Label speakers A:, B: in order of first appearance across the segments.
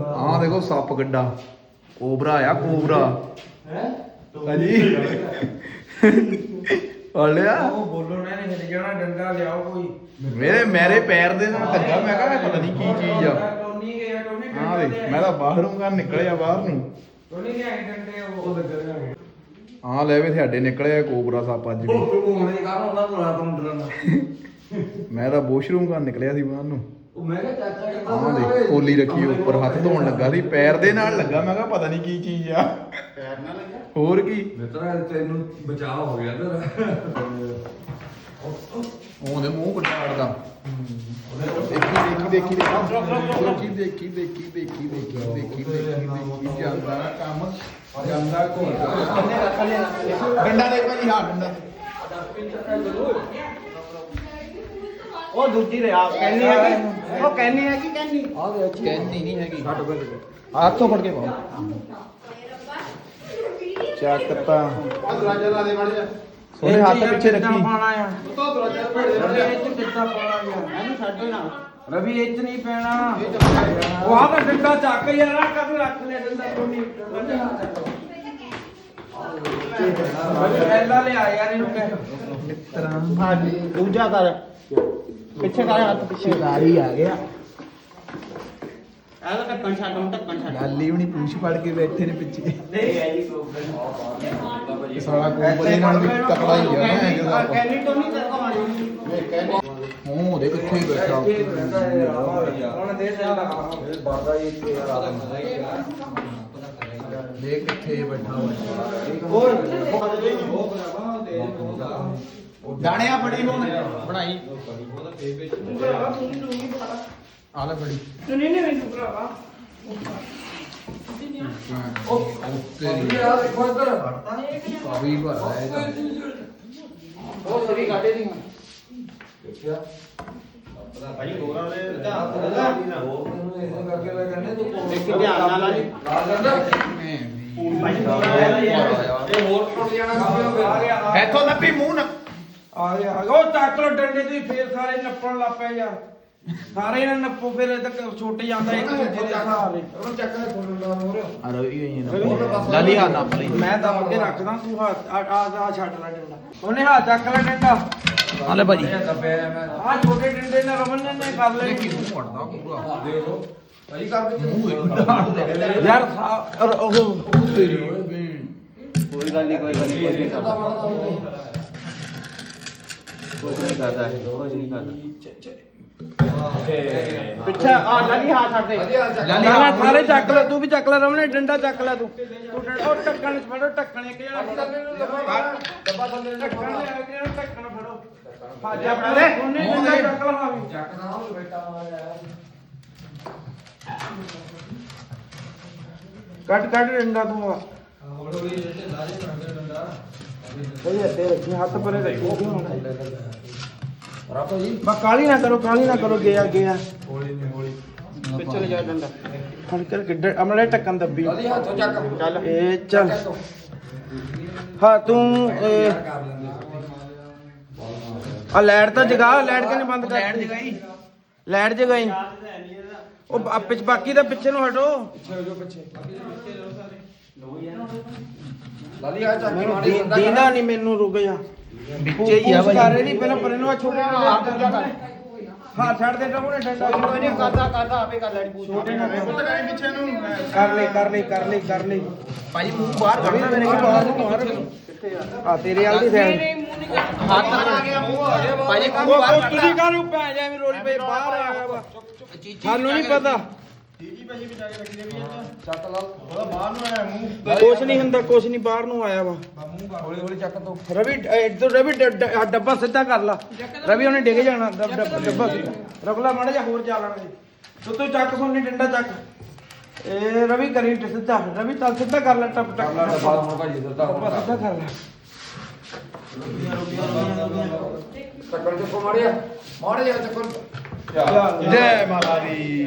A: ਆਹ ਦੇਖੋ ਸੱਪ ਗੱਡਾ ਕੋਬਰਾ ਆ ਕੋਬਰਾ।
B: ਹੈ?
A: ਹਾਂਜੀ। ਹਲਿਆ
B: ਉਹ ਬੋਲੋ ਨਾ ਨਹੀਂ ਹਿੱਲ ਜਾਣਾ ਡੰਡਾ ਲਿਆਓ ਕੋਈ।
A: ਮੇਰੇ ਮੇਰੇ ਪੈਰ ਦੇ ਨਾਲ ਲੱਗਾ ਮੈਂ ਕਿਹਾ ਪਤਾ ਨਹੀਂ ਕੀ ਚੀਜ਼ ਆ।
B: ਟੋਨੀ ਗਿਆ ਟੋਨੀ
A: ਹਾਂ ਵੇ ਮੈਂ ਤਾਂ ਬਾਹਰੋਂ ਘਰ ਨਿਕਲਿਆ ਬਾਹਰ ਨੂੰ।
B: ਟੋਨੀ ਗਿਆ ਡੰਡੇ ਉਹ ਲੱਗ ਰਿਹਾ
A: ਹਾਂ ਲੈ ਵੇ ਸਾਡੇ ਨਿਕਲਿਆ ਕੋਬਰਾ ਸੱਪ ਅੱਜ ਵੀ।
B: ਉਹ ਉਹਨਾਂ ਡਰਨਾ
A: ਮੈਂ ਤਾਂ ਵਾਸ਼ਰੂਮ ਘਰ ਨਿਕਲਿਆ ਸੀ ਬਾਹਰ ਨੂੰ।
B: ਉਹ ਮੈਂ ਕਿਹਾ ਚਾਚਾ ਕਹਿੰਦਾ
A: ਹਾਂ ਦੇ ਕੋਲੀ ਰੱਖੀ ਉੱਪਰ ਹੱਥ ਧੋਣ ਲੱਗਾ ਸੀ ਪੈਰ ਦੇ ਨਾਲ ਲੱਗਾ ਮੈਂ ਕਿਹਾ ਪਤਾ ਨਹੀਂ ਕੀ ਚੀਜ਼ ਆ
C: ਪੈਰ ਨਾਲ ਲੱਗਿਆ
A: ਹੋਰ ਕੀ
B: ਮਿੱਤਰਾ ਤੈਨੂੰ ਬਚਾਅ ਹੋ ਗਿਆ ਤੇਰਾ
A: ਉਹਦੇ ਮੂੰਹ ਕੱਢਦਾ ਦੇਖੀ ਦੇਖੀ ਦੇਖੀ ਦੇਖੀ ਦੇਖੀ ਦੇਖੀ ਦੇਖੀ ਦੇਖੀ ਦੇਖੀ ਦੇਖੀ ਦੇਖੀ ਜਾਂਦਾ ਕੰਮ ਜਾਂਦਾ ਘੋਲ ਡੰਡਾ ਦੇ ਭਾਈ ਹਾਂ ਡੰਡਾ
C: ਉਹ ਦੂਜੀ ਰਿਆ ਕਹਿੰਨੀ ਹੈ ਕਿ ਉਹ ਕਹਿੰਨੀ ਹੈ ਕਿ ਕਹਿੰਨੀ
A: ਕਹਿੰਦੀ ਨਹੀਂ ਹੈਗੀ। ਹੱਥੋਂ ਫੜ ਕੇ ਪਾਓ ਚੱਕ ਤਾਂ।
C: ਦਰਵਾਜ਼ਾ ਲਾ ਦੇ ਮੜ ਜਾ
A: ਸੋਨੇ ਹੱਥ ਪਿੱਛੇ ਰੱਖੀ
B: ਪਾਣਾ ਆ
C: ਤੋ ਦਰਵਾਜ਼ਾ
B: ਰਵੀ
C: ਭੇੜ ਦੇ
B: ਇਹ ਚ ਕਿੱਦਾਂ ਪਾਣਾ ਆ?
C: ਇਹਨੂੰ ਛੱਡੋ ਨਾ।
B: ਰਵੀ ਇਹ ਚ ਨਹੀਂ ਪੈਣਾ। ਉਹ ਆਹ ਤਾਂ ਡੰਡਾ ਚੱਕ ਯਾਰ ਆ ਕਦ ਰੱਖ ਲਿਆ ਡੰਡਾ ਟੋਨੀ ਪਹਿਲਾਂ ਲਿਆ ਯਾਰ ਇਹਨੂੰ ਕਹਿ।
C: ਹਾਂ ਦੂਜਾ ਕਰ। ਪਿੱਛੇ ਕਰ ਹੱਥ ਪਿੱਛੇ।
A: ਗਾਲੀ ਆ ਗਿਆ।
C: ਇਹਦਾ ਢੱਕਣ ਛੱਡ ਹੁਣ ਢੱਕਣ ਛੱਡ।
A: ਗਾਲੀ ਹੁਣੀ ਪੂਛ ਫੜ ਕੇ ਬੈਠੇ ਨੇ ਪਿੱਛੇ।
C: ਨਹੀਂ ਹੈ ਜੀ
A: ਸਾਲਾ ਕੋਬਰੇ ਨਾਲ ਵੀ ਤਕੜਾ ਹੀ ਆ ਮੈਂ ਕਿਹਾ
C: ਕਹਿੰਨੀ ਤੋਂ ਨਹੀਂ ਕਰਦਾ ਮਾਰੀ
A: ਹੂੰ ਉਹਦੇ ਕਿੱਥੇ ਬੈਠਾ।
B: ਹੁਣ ਦੇ ਜਾਂਦਾ ਬਾਦਾ ਜੀ ਤੇ ਯਾਰ
A: ਦੇਖ ਕਿੱਥੇ ਬੈਠਾ ਦਾਣਿਆ ਫੜੀ ਹੁਣ। ਬਣਾਈ। ਆ ਲੈ ਫੜੀ।
B: ਨਹੀਂ ਨਹੀਂ ਮੈਨੂੰ ਭਰਾਵਾ
A: ਉਹ ਤੇਰੀ
B: ਯਾਰ ਦੇਖੋ ਇੱਧਰ
A: ਕਾਵੀ ਭਰਦਾ ਇਹਦਾ
C: ਉਹ ਸਰੀ ਕਾਟੇ ਦੀ
B: ਭਾਈ ਹੋਰਾਂ ਦੇ ਹੋਰ ਮੈਨੂੰ ਇਹ ਕਰਕੇ ਲੈ ਕਹਿੰਦੇ ਤੂੰ
C: ਦੇਖੀ ਧਿਆਨ ਨਾਲ ਆ ਜੀ।
A: ਮੈਂ
B: ਭਾਈ ਹੋਰਾਂ ਇਹ ਹੋਰ ਟੁੱਟ ਜਾਣਾ ਆ
A: ਇੱਥੋਂ ਨੱਪੀ ਮੂੰਹ ਨਾ
B: ਆ। ਗਿਆ ਉਹ ਚੱਕ ਲੋ ਡੰਡੇ ਤੇ ਫੇਰ ਸਾਰੇ ਨੱਪਣ ਲੱਗ ਪਏ ਯਾਰ। ਸਾਰੇ ਇਹਨਾਂ ਨੱਪੋ ਫਿਰ ਇਹ ਤੱਕ ਛੁੱਟ ਜਾਂਦਾ ਇੱਕ ਦੂਜੇ ਦੇ ਸਹਾਰੇ ਉਹ ਚੱਕ ਲੈ ਫੋਨ ਲਾ ਹੋਰ।
A: ਅਰੇ ਇਹ ਨਾ ਲਾਲੀ ਆ ਨਾ ਪਲੀ
B: ਮੈਂ ਦਬ ਕੇ ਰੱਖਦਾ ਤੂੰ ਹੱਥ ਆ ਆ ਆ ਛੱਡ ਲੈ ਡੰਡਾ। ਉਹਨੇ ਹੱਥ ਚੱਕ ਲੈ ਡੰਡਾ।
A: ਆ ਲੈ ਭਾਜੀ।
B: ਆ ਛੋਟੇ ਡੰਡੇ ਨਾਲ ਰਮਨ ਨੇ ਕਰ ਲੈ
A: ਵੜਦਾ ਪੂਰਾ।
B: ਦੇਖੋ ਭਾਈ ਕਰ ਦੇ
A: ਮੂੰਹ
B: ਯਾਰ ਸਾ- ਅਰ ਉਹ
A: ਤੇਰੀ
C: ਕੋਈ ਗੱਲ ਨਹੀਂ ਕੋਈ ਗੱਲ ਨਹੀਂ ਨਹੀਂ ਕਰਦਾ ਕਰਦਾ ਕੁਝ ਨਹੀਂ ਕਰਦਾ ਪਿੱਛੇ ਆ ਲੱਗੀ ਹੱਥ ਛੱਡ ਦੇ।
B: ਨਾ ਨਾ ਸਾਰੇ ਚੱਕ ਲੈ ਤੂੰ ਵੀ ਚੱਕ ਲੈ ਰਮਨ ਡੰਡਾ ਚੱਕ ਲੈ ਤੂੰ। ਤੂੰ ਡੰਡਾ ਉਹ ਚ ਫੜੋ ਇੱਕ ਜਣਾ ਡੱਬਾ ਥੱਲੇ ਫੜੋ। ਆਪਣੇ ਉਹਨੇ ਡੰਡਾ ਚੱਕ ਲਾ। ਹਾਂ ਚੱਕਦਾ ਉਹ ਬੇਟਾ ਮਾਰਿਆ ਕੱਟ ਕੱਟ ਡੰਡਾ ਤੂੰ ਆ। ਸਹੀ ਹੱਥੇ ਰੱਖੀ ਹੱਥ ਪਰੇ ਰੱਖੀ ਰਾਪਾ ਜੀ ਬਾ ਕਾਲੀ ਨਾ ਕਰੋ ਕਾਲੀ ਨਾ ਕਰੋ ਗਿਆ ਗਿਆ।
C: ਪਿੱਛੇ ਲੈ ਜਾ ਡੰਡਾ
B: ਕਰ ਕਿੱਡ ਅਮਲੇ ਟੱਕਣ ਦੱਬੀ।
C: ਜਲਦੀ ਹੱਥੋਂ ਚੱਕ। ਚੱਲ
B: ਇਹ ਚੱਲ। ਹਾਂ ਤੂੰ ਇਹ ਆ ਲਾਈਟ ਤਾਂ ਜਗਾ ਲਾਈਟ ਕਿਨੇ ਬੰਦ ਕਰ ਲਾਈਟ ਜਗਾਈ। ਲਾਈਟ ਜਗਾਈ। ਉਹ ਪਿੱਛ ਬਾਕੀ ਦਾ ਪਿੱਛੇ ਨੂੰ ਹਟੋ। ਪਿੱਛੇ ਜੋ ਪਿੱਛੇ।
C: ਲਾਲੀ ਆ ਚੱਕ
B: ਮੈਨੂੰ ਦੀ- ਦੀਦਾ ਨਹੀਂ ਮੈਨੂੰ ਰੁਕ ਜਾ।
A: ਵਿੱਚੇ ਹੀ ਆ
B: ਪੂਛ ਕਰ ਰਹੀ ਪਹਿਲਾਂ ਪਰੇ ਨੂੰ ਆ ਛੋਟੇ ਹਾਂ ਛੱਡ ਦੇ ਟਮੂਨੇ ਡੰਡਾ
C: ਕੋਈ ਨਹੀਂ ਕਰਦਾ ਕਰਦਾ ਆਪੇ ਕਰ ਲੈਣੀ ਪੂਛ
B: ਛੋਟੇ ਨਾਲ
C: ਪਿੱਛੇ ਨੂੰ
B: ਕਰ ਲੈ ਕਰ ਲੈ ਕਰ ਲੈ ਕਰ ਲੈ
A: ਭਾਜੀ ਮੂੰਹ ਬਾਹਰ
B: ਕੱਢਣਾ ਮੇਰੇ ਬਾਹਰ ਨੂੰ ਮਾਰ ਆ? ਤੇਰੇ ਵਾਲ ਦੀ ਸਾਈਡ
A: ਹੱਥ ਆ ਗਿਆ ਮੂੰਹ ਆ ਗਿਆ ਭਾਜੀ
B: ਉਹ
A: ਮੂੰਹ ਬਾਹਰ
B: ਉਹ ਤੁਸੀਂ ਕਾਹਨੂੰ ਪੈ ਜਾ ਐਵੇਂ ਰੋਲੀ ਪਈ ਬਾਹਰ ਆ ਗਿਆ ਵਾ। ਸਾਨੂੰ ਨਹੀਂ ਪਤਾ। ਕੁਛ ਨਹੀਂ ਹੁੰਦਾ ਕੁਛ ਨਹੀਂ ਬਾਹਰ ਨੂੰ ਆਇਆ ਵਾ। ਹੌਲੀ ਹੌਲੀ ਚੱਕ ਤੋ। ਰਵੀ ਇੱਧਰ ਰਵੀ ਡ- ਡ- ਆਹ ਡੱਬਾ ਸਿੱਧਾ ਕਰ ਲਾ। ਰਵੀ ਉਹਨੇ ਡਿੱਗ ਜਾਣਾ ਡੱਬ- ਡੱਬ- ਡੱਬਾ ਸਿੱਧਾ। ਰੁਕ ਲਾ ਮਾੜਾ ਜਿਹਾ ਹੋਰ ਚੱਲਣ ਦੇ ਤੂੰ ਤੂੰ ਚੱਕ ਸੋਨੀ ਡੰਡਾ ਚੱਕ। ਇਹ ਰਵੀ ਕਰੀ ਟ- ਸਿੱਧਾ। ਰਵੀ ਤਾਂ ਸਿੱਧਾ ਕਰ ਲੈ ਟੱਪ ਟੱਪ। ਡੱਬਾ ਡੱਬਾ ਸਿੱਧਾ ਕਰ ਲੈ।
C: ਚੱਕਰ ਚੱਕੋ ਮਾਰਿਆ ਮਾਰਿਆ ਚੱਕਰ।
A: ਜੈ ਮਾਤਾ ਦੀ।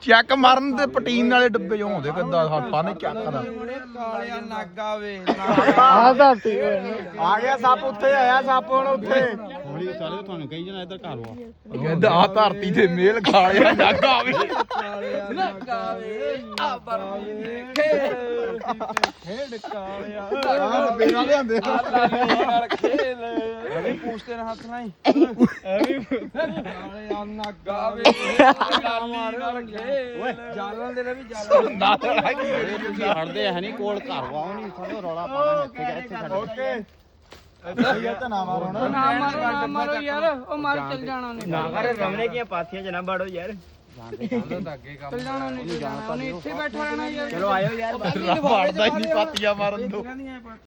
A: ਚੱਕ ਮਾਰਨ ਤੇ ਪਟੀਨ ਵਾਲੇ ਡੱਬੇ ਜੋ ਹੁੰਦੇ ਕਿੱਦਾਂ ਹੱਥਾਂ ਨੇ ਚੱਕਦਾ
B: ਕਾਲਿਆ ਨਾਗਾ ਵੇ
C: ਆਹ ਧਰਤੀ ਆ ਗਿਆ ਸੱਪ ਉੱਥੇ ਆਇਆ ਸੱਪ ਹੁਣ ਉੱਥੇ। ਹੌਲੀ ਚਾਲੇ ਤੁਹਾਨੂੰ ਕਹੀ ਜਣਾ ਇੱਧਰ ਘਰ ਵਾ।
A: ਕਹਿੰਦਾ ਆ ਧਰਤੀ ਤੇ ਮੇਲ ਖਾਲਿਆ ਨਾਗਾ ਵੀ।
B: ਕਾਲਿਆ ਨਾਗਾ ਵੇ ਆ ਬਰਮੀ ਖੇਡ ਕਾਲਿਆ।
C: ਆਹ ਬੇਰਾ ਲਿਆਂਦੇ।
B: ਨਾਲ ਖੇਲ। ਰਵੀ ਪੂਛਤੇ ਨਾ ਹੱਥ ਨਹੀਂ ਕਾਲਿਆ ਨਾਗਾ ਵੇ। ਮਾਰ ਨਾਲ ਖੇਲ। ਜਾਲਾਂ ਦੇ ਰਵੀ ਜਾਲਾਂ
C: ਛੱਡਦੇ ਹੈ ਨਹੀਂ ਕੋਲ ਘਰ ਵਾ ਉਹ ਨਹੀਂ ਥੋੜਾ ਰੌਲਾ ਪਾਣਾ ਇੱਥੇ ਇੱਥੇ ਓਕੇ। ਨਾ ਮਾਰੋ ਨਾ
D: ਨਾ ਮਾਰੋ ਨਾ ਮਾਰੋ ਯਾਰ। ਉਹ ਮਾਰ ਚੱਲ ਜਾਣਾ ਉਹਨੇ।
C: ਨਾ ਕਰੇ ਰਮਣੇ ਦੀਆਂ ਪਾਥੀਆਂ ਚ ਨਾ ਬਾੜੋ ਯਾਰ।
D: ਚੱਲ ਜਾਣਾ ਉਹਨੇ ਚੱਲ ਜਾਣਾ। ਉਹਨੇ ਇੱਥੇ ਬੈਠਾ ਰਹਿਣਾ ਯਾਰ।
C: ਚਲੋ ਆਇਓ ਯਾਰ।
A: ਹੀ ਨਹੀਂ ਪਾਤੀਆਂ ਮਾਰਨ ਤੋਂ।